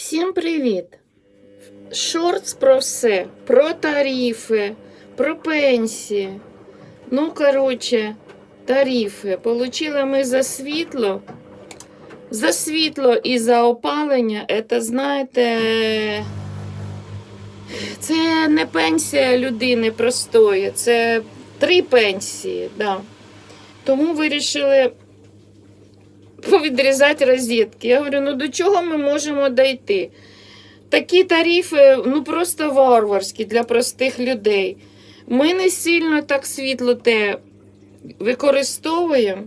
Всім привіт! Шортс про все, про тарифи, про пенсії. Ну, коротше, тарифи. Получили ми за світло. За світло і за опалення, це, знаєте, це не пенсія людини простої, це три пенсії. Да. Тому вирішили повідрізати розетки. Я говорю, ну до чого ми можемо дійти? Такі тарифи ну просто варварські для простих людей. Ми не сильно так світло те використовуємо.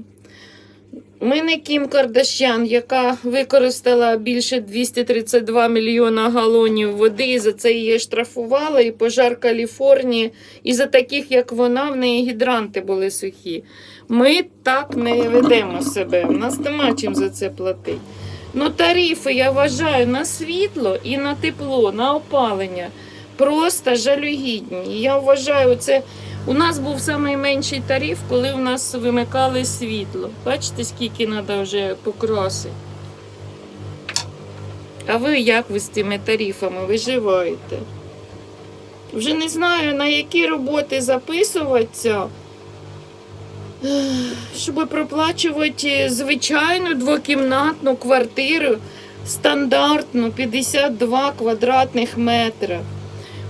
Ми не Кім Кардашян, яка використала більше 232 мільйона галонів води, і за це її штрафували, і пожар Каліфорнії, і за таких, як вона, в неї гідранти були сухі. Ми так не ведемо себе. У нас нема чим за це платити. Ну, тарифи, я вважаю, на світло і на тепло, на опалення просто жалюгідні. Я вважаю, це у нас був найменший тариф, коли у нас вимикали світло. Бачите, скільки треба вже покрасити. А ви як ви з цими тарифами виживаєте? Вже не знаю, на які роботи записуватися, щоб проплачувати звичайну двокімнатну квартиру стандартну 52 квадратних метра.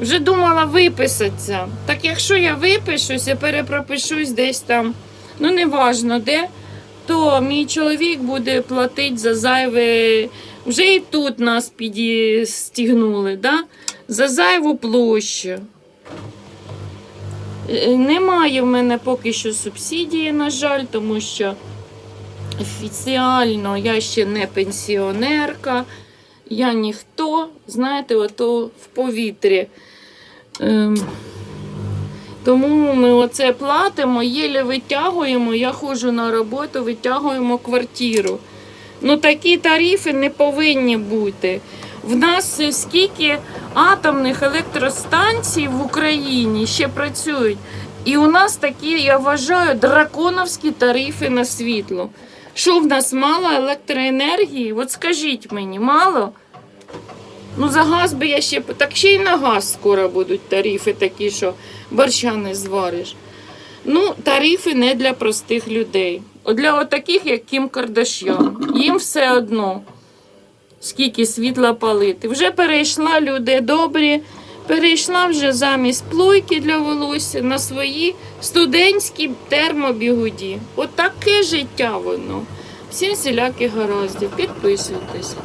Вже думала виписатися. Так якщо я випишусь, я перепропишусь десь там, ну неважно де, то мій чоловік буде платити за зайве. Вже і тут нас підстігнули, да? за зайву площу. Е, Немає в мене поки що субсидії, на жаль, тому що офіціально я ще не пенсіонерка, я ніхто, знаєте, ото в повітрі. Ем, тому ми оце платимо, єлі витягуємо, я ходжу на роботу, витягуємо квартиру. Ну такі тарифи не повинні бути. В нас скільки атомних електростанцій в Україні ще працюють. І у нас такі, я вважаю, драконовські тарифи на світло. Що в нас мало електроенергії? От скажіть мені, мало? Ну, за газ би я ще. Так ще й на газ скоро будуть тарифи такі, що борща не звариш. Ну, тарифи не для простих людей. От для отаких, як Кім Кардашян. Їм все одно, скільки світла палити. Вже перейшла люди добрі, перейшла вже замість плойки для волосся на свої студентські термобігуді. От життя воно. Всім всіляких гараздів. Підписуйтесь.